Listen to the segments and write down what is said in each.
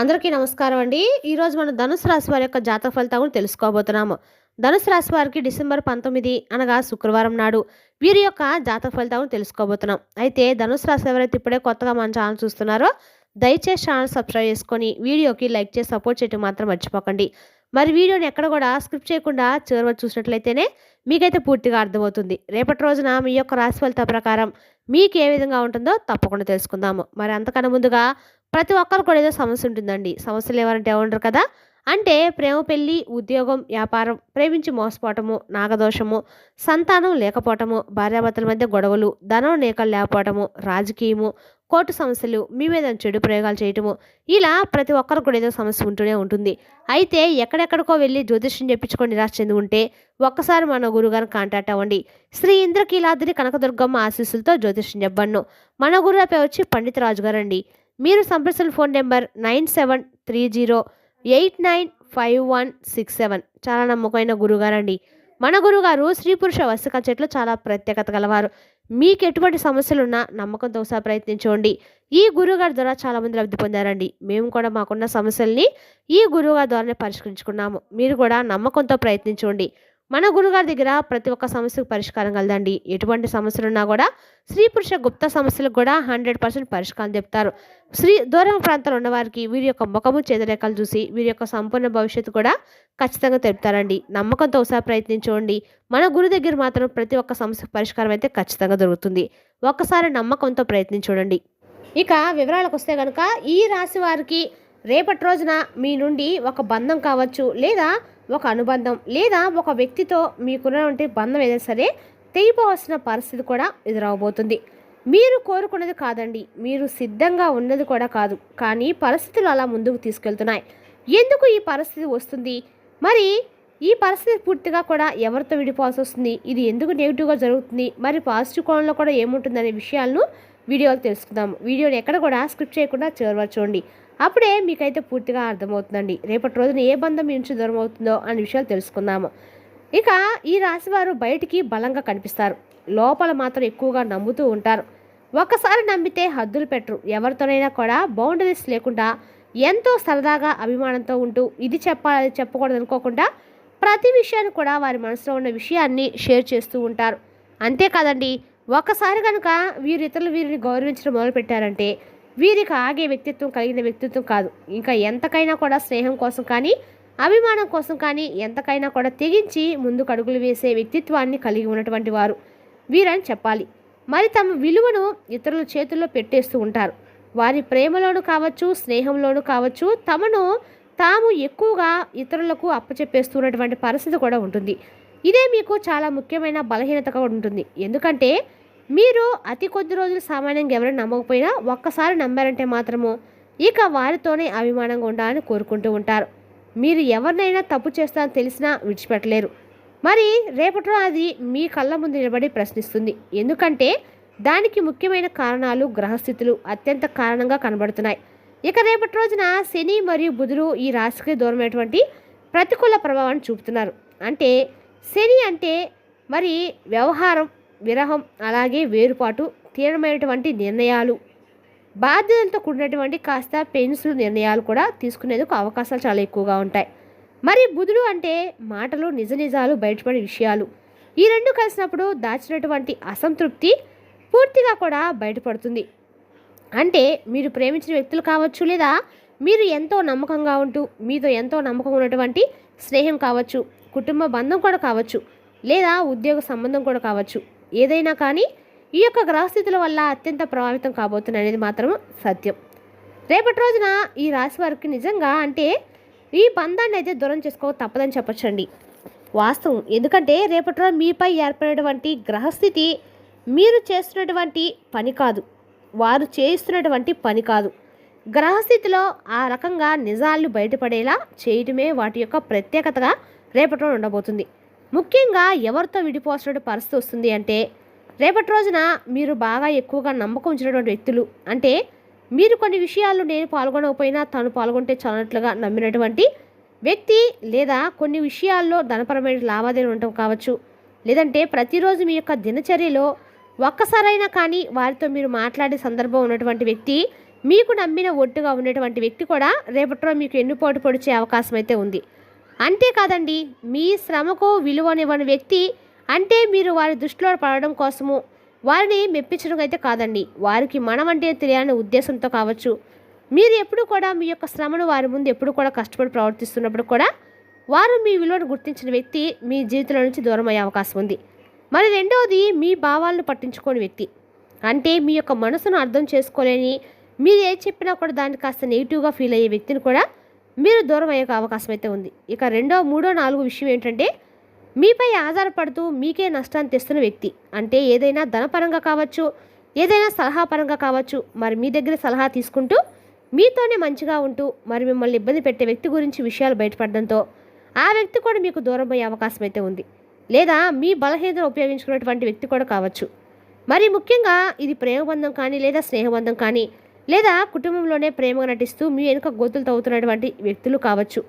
అందరికీ నమస్కారం అండి. ఈరోజు మనం ధనుసు రాశి వారి యొక్క జాతక ఫలితాలను తెలుసుకోబోతున్నాము. ధనుసు రాశి వారికి డిసెంబర్ పంతొమ్మిది అనగా శుక్రవారం నాడు వీరి యొక్క జాతక ఫలితాలను తెలుసుకోబోతున్నాం. అయితే ధనుసు రాశి ఎవరైతే ఇప్పుడే కొత్తగా మన ఛానల్ చూస్తున్నారో దయచేసి ఛానల్ సబ్స్క్రైబ్ చేసుకొని వీడియోకి లైక్ చేసి సపోర్ట్ చేయడం మాత్రం మర్చిపోకండి. మరి వీడియోని ఎక్కడ కూడా స్క్రిప్ట్ చేయకుండా చివరి చూసినట్లయితేనే మీకైతే పూర్తిగా అర్థమవుతుంది. రేపటి రోజున మీ యొక్క రాశి ఫలిత ప్రకారం మీకు ఏ విధంగా ఉంటుందో తప్పకుండా తెలుసుకుందాము. మరి అంతకన్నా ముందుగా ప్రతి ఒక్కరు కూడా ఏదో సమస్య ఉంటుందండి. సమస్యలు ఎవరంటే ఉండరు కదా? అంటే ప్రేమ పెళ్ళి ఉద్యోగం వ్యాపారం ప్రేమించి మోసపోవటము నాగదోషము సంతానం లేకపోవటము భార్యాభర్తల మధ్య గొడవలు ధనం నేకలు లేకపోవటము రాజకీయము కోర్టు సమస్యలు మీ మీద చెడు ప్రయోగాలు చేయటము ఇలా ప్రతి ఒక్కరు కూడా ఏదో సమస్య ఉంటూనే ఉంటుంది. అయితే ఎక్కడెక్కడికో వెళ్ళి జ్యోతిష్యం చెప్పించుకొని నిరాశ చెంది ఉంటే ఒక్కసారి మన గురుగారిని కాంటాక్ట్ అవ్వండి. శ్రీ ఇంద్రకీలాద్రి కనకదుర్గమ్మ ఆశీస్సులతో జ్యోతిష్యం చెప్పను మన గురువు వచ్చి పండిత్ రాజు గారండి. మీరు సంప్రదించిన phone number nine seven three zero eight nine five one six seven. చాలా నమ్మకమైన గురుగారండి. మన గురుగారు స్త్రీ పురుష వస్తక చెట్లు చాలా ప్రత్యేకత గలవారు. మీకు ఎటువంటి సమస్యలున్నా నమ్మకంతో ఒకసారి ప్రయత్నించండి. ఈ గురువుగారి ద్వారా చాలామంది లబ్ధి పొందారండి. మేము కూడా మాకున్న సమస్యల్ని ఈ గురువుగారి ద్వారానే పరిష్కరించుకున్నాము. మీరు కూడా నమ్మకంతో ప్రయత్నించండి. మన గురుగారి దగ్గర ప్రతి ఒక్క సమస్యకు పరిష్కారం కలదండి. ఎటువంటి సమస్యలు ఉన్నా కూడా స్త్రీ పురుష గుప్త సమస్యలకు కూడా హండ్రెడ్ పర్సెంట్ పరిష్కారం చెప్తారు. స్త్రీ దూరం ప్రాంతాలు ఉన్నవారికి వీరి యొక్క ముఖము చేతరేఖలు చూసి వీరి యొక్క సంపూర్ణ భవిష్యత్తు కూడా ఖచ్చితంగా తెలుపుతారండి. నమ్మకంతో ఒకసారి ప్రయత్నించండి. మన గురు దగ్గర మాత్రం ప్రతి ఒక్క సమస్యకు పరిష్కారం అయితే ఖచ్చితంగా దొరుకుతుంది. ఒక్కసారి నమ్మకంతో ప్రయత్నించండి. ఇక వివరాలకు వస్తే కనుక ఈ రాశి వారికి రేపటి రోజున మీ నుండి ఒక బంధం కావచ్చు లేదా ఒక అనుబంధం లేదా ఒక వ్యక్తితో మీకున్నటువంటి బంధం ఏదైనా సరే తెగిపోవాల్సిన పరిస్థితి కూడా ఎదురవబోతుంది. మీరు కోరుకున్నది కాదండి. మీరు సిద్ధంగా ఉన్నది కూడా కాదు. కానీ పరిస్థితులు అలా ముందుకు తీసుకెళ్తున్నాయి. ఎందుకు ఈ పరిస్థితి వస్తుంది? మరి ఈ పరిస్థితి పూర్తిగా కూడా ఎవరితో విడిపోవాల్సి వస్తుంది? ఇది ఎందుకు నెగిటివ్గా జరుగుతుంది? మరి పాజిటివ్ కోణంలో కూడా ఏముంటుందనే విషయాలను వీడియోలో తెలుసుకుందాము వీడియోని ఎక్కడ కూడా స్క్రిప్ట్ చేయకుండా చివరి చూడండి. అప్పుడే మీకైతే పూర్తిగా అర్థమవుతుందండి. రేపటి రోజున ఏ బంధం మీ నుంచి దూరం అవుతుందో అనే విషయాలు తెలుసుకుందాము. ఇక ఈ రాశి వారు బయటికి బలంగా కనిపిస్తారు. లోపల మాత్రం ఎక్కువగా నమ్ముతూ ఉంటారు. ఒక్కసారి నమ్మితే హద్దులు పెట్టరు. ఎవరితోనైనా కూడా బౌండరీస్ లేకుండా ఎంతో సరదాగా అభిమానంతో ఉంటూ ఇది చెప్పాలి చెప్పకూడదు అనుకోకుండా ప్రతి విషయాన్ని కూడా వారి మనసులో ఉన్న విషయాన్ని షేర్ చేస్తూ ఉంటారు. అంతేకాదండి ఒక్కసారి కనుక వీరు ఇతరులు వీరిని గౌరవించడం మొదలుపెట్టారంటే వీరికి ఆగే వ్యక్తిత్వం కలిగిన వ్యక్తిత్వం కాదు. ఇంకా ఎంతకైనా కూడా స్నేహం కోసం కానీ అభిమానం కోసం కానీ ఎంతకైనా కూడా తెగించి ముందుకు అడుగులు వేసే వ్యక్తిత్వాన్ని కలిగి ఉన్నటువంటి వారు వీరని చెప్పాలి. మరి తమ విలువను ఇతరుల చేతుల్లో పెట్టేస్తూ ఉంటారు. వారి ప్రేమలోను కావచ్చు స్నేహంలోను కావచ్చు తమను తాము ఎక్కువగా ఇతరులకు అప్పచెప్పేస్తున్నటువంటి పరిస్థితి కూడా ఉంటుంది. ఇదే మీకు చాలా ముఖ్యమైన బలహీనతగా ఉంటుంది. ఎందుకంటే మీరు అతి కొద్ది రోజులు సామాన్యంగా ఎవరైనా నమ్మకపోయినా ఒక్కసారి నమ్మారంటే మాత్రము ఇక వారితోనే అభిమానంగా ఉండాలని కోరుకుంటూ ఉంటారు. మీరు ఎవరినైనా తప్పు చేస్తారని తెలిసినా విడిచిపెట్టలేరు. మరి రేపటిలో అది మీ కళ్ళ ముందు నిలబడి ప్రశ్నిస్తుంది. ఎందుకంటే దానికి ముఖ్యమైన కారణాలు గ్రహస్థితులు అత్యంత కారణంగా కనబడుతున్నాయి. ఇక రేపటి రోజున శని మరియు బుధుడు ఈ రాశికి దూరమైనటువంటి ప్రతికూల ప్రభావాన్ని చూపుతున్నారు. అంటే శని అంటే మరి వ్యవహారం విరహం అలాగే వేరుపాటు తీవ్రమైనటువంటి నిర్ణయాలు బాధ్యతలతో కూడినటువంటి కాస్త పెన్సిల్ నిర్ణయాలు కూడా తీసుకునేందుకు అవకాశాలు చాలా ఎక్కువగా ఉంటాయి. మరి బుధుడు అంటే మాటలు నిజ నిజాలు బయటపడే విషయాలు. ఈ రెండు కలిసినప్పుడు దాచినటువంటి అసంతృప్తి పూర్తిగా కూడా బయటపడుతుంది. అంటే మీరు ప్రేమించిన వ్యక్తులు కావచ్చు లేదా మీరు ఎంతో నమ్మకంగా ఉంటూ మీతో ఎంతో నమ్మకం ఉన్నటువంటి స్నేహం కావచ్చు కుటుంబ బంధం కూడా కావచ్చు లేదా ఉద్యోగ సంబంధం కూడా కావచ్చు. ఏదైనా కానీ ఈ యొక్క గ్రహస్థితుల వల్ల అత్యంత ప్రభావితం కాబోతుంది అనేది మాత్రం సత్యం. రేపటి రోజున ఈ రాశి వారికి నిజంగా అంటే ఈ బంధాన్ని అయితే దూరం చేసుకో తప్పదని చెప్పచ్చండి. వాస్తవం. ఎందుకంటే రేపటి రోజు మీపై ఏర్పడినటువంటి గ్రహస్థితి మీరు చేస్తున్నటువంటి పని కాదు. వారు చేయిస్తున్నటువంటి పని కాదు. గ్రహస్థితిలో ఆ రకంగా నిజాలు బయటపడేలా చేయటమే వాటి యొక్క ప్రత్యేకతగా రేపటి రోజు ఉండబోతుంది. ముఖ్యంగా ఎవరితో విడిపోవాల్సిన పరిస్థితి వస్తుంది అంటే రేపటి రోజున మీరు బాగా ఎక్కువగా నమ్మకం ఉంచినటువంటి వ్యక్తులు. అంటే మీరు కొన్ని విషయాల్లో నేను పాల్గొనకపోయినా తను పాల్గొంటే చాలన్నట్లుగా నమ్మినటువంటి వ్యక్తి లేదా కొన్ని విషయాల్లో ధనపరమైన లావాదేవీలు ఉండటం కావచ్చు. లేదంటే ప్రతిరోజు మీ యొక్క దినచర్యలో ఒక్కసారైనా కానీ వారితో మీరు మాట్లాడే సందర్భం ఉన్నటువంటి వ్యక్తి మీకు నమ్మిన ఒట్టుగా ఉన్నటువంటి వ్యక్తి కూడా రేపటిలో మీకు ఎన్నుపోటు పొడిచే అవకాశం అయితే ఉంది. అంతేకాదండి మీ శ్రమకు విలువనివ్వని వ్యక్తి అంటే మీరు వారి దృష్టిలో పడడం కోసము. వారిని మెప్పించడం అయితే కాదండి వారికి మనం అంటే తెలియాలనే ఉద్దేశంతో కావచ్చు. మీరు ఎప్పుడు కూడా మీ యొక్క శ్రమను వారి ముందు ఎప్పుడు కూడా కష్టపడి ప్రవర్తిస్తున్నప్పుడు కూడా వారు మీ విలువను గుర్తించిన వ్యక్తి మీ జీవితంలో నుంచి దూరం అయ్యే అవకాశం ఉంది. మరి రెండవది మీ భావాలను పట్టించుకోని వ్యక్తి. అంటే మీ యొక్క మనసును అర్థం చేసుకోలేని మీరు ఏది చెప్పినా కూడా దాన్ని కాస్త నెగిటివ్గా ఫీల్ అయ్యే వ్యక్తిని కూడా మీరు దూరం అయ్యే అవకాశం అయితే ఉంది. ఇక రెండో మూడో నాలుగు విషయం ఏంటంటే మీపై ఆధారపడుతూ మీకే నష్టాన్ని తెస్తున్న వ్యక్తి. అంటే ఏదైనా ధనపరంగా కావచ్చు ఏదైనా సలహా పరంగా కావచ్చు మరి మీ దగ్గర సలహా తీసుకుంటూ మీతోనే మంచిగా ఉంటూ మరి మిమ్మల్ని ఇబ్బంది పెట్టే వ్యక్తి గురించి విషయాలు బయటపడడంతో ఆ వ్యక్తి కూడా మీకు దూరం అయ్యే అవకాశం అయితే ఉంది. లేదా మీ బలహీనతను ఉపయోగించుకున్నటువంటి వ్యక్తి కూడా కావచ్చు. మరి ముఖ్యంగా ఇది ప్రేమబంధం కానీ లేదా స్నేహబంధం కానీ లేదా కుటుంబంలోనే ప్రేమగా నటిస్తూ మీ వెనుక గోతులు తవ్వుతున్నటువంటి వ్యక్తులు కావచ్చు.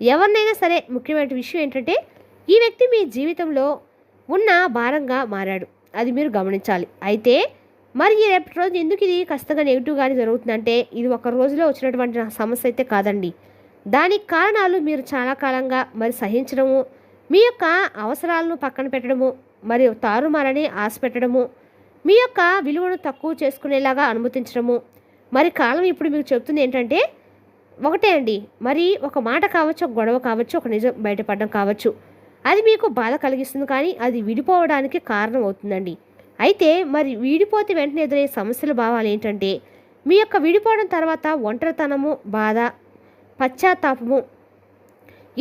ఎవరినైనా సరే ముఖ్యమైన విషయం ఏంటంటే ఈ వ్యక్తి మీ జీవితంలో ఉన్న భారంగా మారాడు. అది మీరు గమనించాలి. అయితే మరి ఈ రేపటి రోజు ఎందుకు ఇది ఖచ్చితంగా నెగిటివ్గానే జరుగుతుందంటే ఇది ఒక రోజులో వచ్చినటువంటి సమస్య అయితే కాదండి. దానికి కారణాలు మీరు చాలా కాలంగా మరి సహించడము మీ యొక్క అవసరాలను పక్కన పెట్టడము మరియు తారుమారని ఆశ పెట్టడము మీ యొక్క విలువను తక్కువ చేసుకునేలాగా అనుమతించడము మరి కాలం ఇప్పుడు మీకు చెప్తుంది ఏంటంటే ఒకటే అండి. మరి ఒక మాట కావచ్చు ఒక గొడవ కావచ్చు ఒక నిజం బయటపడడం కావచ్చు. అది మీకు బాధ కలిగిస్తుంది కానీ అది విడిపోవడానికి కారణం అవుతుందండి. అయితే మరి విడిపోతే వెంటనే ఎదురయ్యే సమస్యల భావాలు ఏంటంటే మీ యొక్క విడిపోవడం తర్వాత ఒంటరితనము బాధ పశ్చాత్తాపము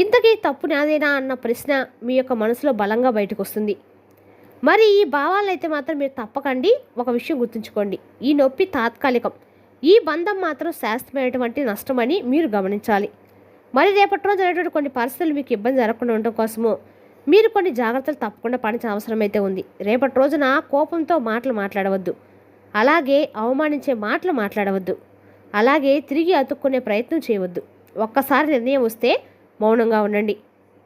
ఇంతకీ తప్పు నాదేనా అన్న ప్రశ్న మీ యొక్క మనసులో బలంగా బయటకు వస్తుంది. మరి ఈ భావాలైతే అయితే మాత్రం మీరు తప్పకండి. ఒక విషయం గుర్తుంచుకోండి. ఈ నొప్పి తాత్కాలికం. ఈ బంధం మాత్రం శాశ్వతమైనటువంటి నష్టమని మీరు గమనించాలి. మరి రేపటి రోజు అనేటువంటి కొన్ని పరిస్థితులు మీకు ఇబ్బంది జరగకుండా ఉండటం కోసము మీరు కొన్ని జాగ్రత్తలు తప్పకుండా పాటించిన అవసరం అయితే ఉంది. రేపటి రోజున కోపంతో మాటలు మాట్లాడవద్దు. అలాగే అవమానించే మాటలు మాట్లాడవద్దు. అలాగే తిరిగి అతుక్కునే ప్రయత్నం చేయవద్దు. ఒక్కసారి నిర్ణయం వస్తే మౌనంగా ఉండండి.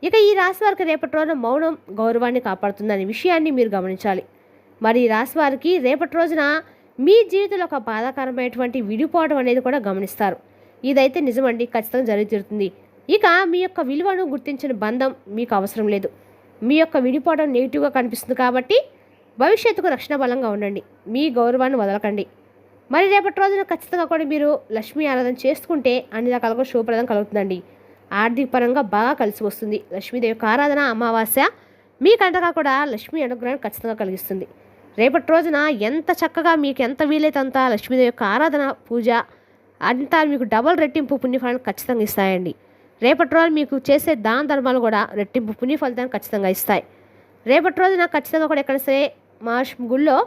ఇక ఈ రాశి వారికి రేపటి రోజున మౌనం గౌరవాన్ని కాపాడుతుందనే విషయాన్ని మీరు గమనించాలి. మరి ఈ రాశి వారికి రేపటి రోజున మీ జీవితంలో ఒక బాధాకరమైనటువంటి విడిపోవడం అనేది కూడా గమనిస్తారు. ఇదైతే నిజమండి ఖచ్చితంగా జరిగి ఇక మీ యొక్క విలువను గుర్తించిన బంధం మీకు అవసరం లేదు. మీ యొక్క విడిపోవడం నెగిటివ్గా కనిపిస్తుంది కాబట్టి భవిష్యత్తుకు రక్షణ బలంగా ఉండండి. మీ గౌరవాన్ని వదలకండి. మరి రేపటి రోజున ఖచ్చితంగా కూడా మీరు లక్ష్మీ ఆరాధన చేసుకుంటే అన్ని రకాలుగా శుభప్రదం కలుగుతుందండి. ఆర్థిక పరంగా బాగా కలిసి వస్తుంది. లక్ష్మీదేవి యొక్క ఆరాధన అమావాస్య మీకంతగా కూడా లక్ష్మీ అనుగ్రహం ఖచ్చితంగా కలిగిస్తుంది. రేపటి రోజున ఎంత చక్కగా మీకు ఎంత వీలైతే అంత లక్ష్మీదేవి యొక్క ఆరాధన పూజ అంతా మీకు డబల్ రెట్టింపు పుణ్యఫలాన్ని ఖచ్చితంగా ఇస్తాయండి. రేపటి రోజు మీకు చేసే దాన ధర్మాలు కూడా రెట్టింపు పుణ్య ఫలితాన్ని ఖచ్చితంగా ఇస్తాయి. రేపటి రోజున ఖచ్చితంగా కూడా ఎక్కడ సరే మా గుళ్ళో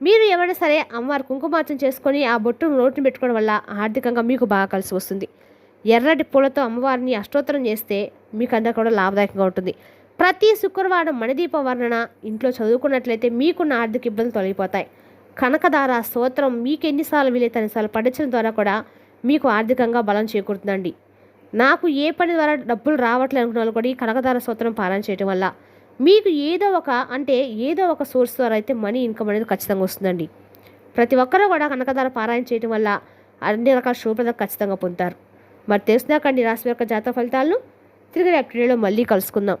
మీరు ఎవరైనా సరే అమ్మవారి కుంకుమార్చన చేసుకొని ఆ బొట్టును నోటిని పెట్టుకోవడం వల్ల ఆర్థికంగా మీకు బాగా కలిసి వస్తుంది. ఎర్రటి పూలతో అమ్మవారిని అష్టోత్తరం చేస్తే మీకు అందరూ కూడా లాభదాయకంగా ఉంటుంది. ప్రతి శుక్రవారం మణిదీప వర్ణన ఇంట్లో చదువుకున్నట్లయితే మీకున్న ఆర్థిక ఇబ్బందులు తొలగిపోతాయి. కనకదార స్తోత్రం మీకు ఎన్నిసార్లు వీలైతే అన్నిసార్లు పఠించడం ద్వారా కూడా మీకు ఆర్థికంగా బలం చేకూరుతుందండి. నాకు ఏ పని ద్వారా డబ్బులు రావట్లేదు అనుకున్న వాళ్ళు కూడా ఈ కనకదార స్తోత్రం పాలన చేయడం వల్ల మీకు ఏదో ఒక అంటే ఏదో ఒక సోర్స్ ద్వారా అయితే మనీ ఇన్కమ్ అనేది ఖచ్చితంగా వస్తుందండి. ప్రతి ఒక్కరూ కూడా కనకదార పారాయణ చేయడం వల్ల అన్ని రకాల శుభ్రత ఖచ్చితంగా పొందుతారు. మరి తెలిసినాకండి రాశి యొక్క జాతక ఫలితాలను తిరిగి రేపటిలో మళ్ళీ కలుసుకుందాం.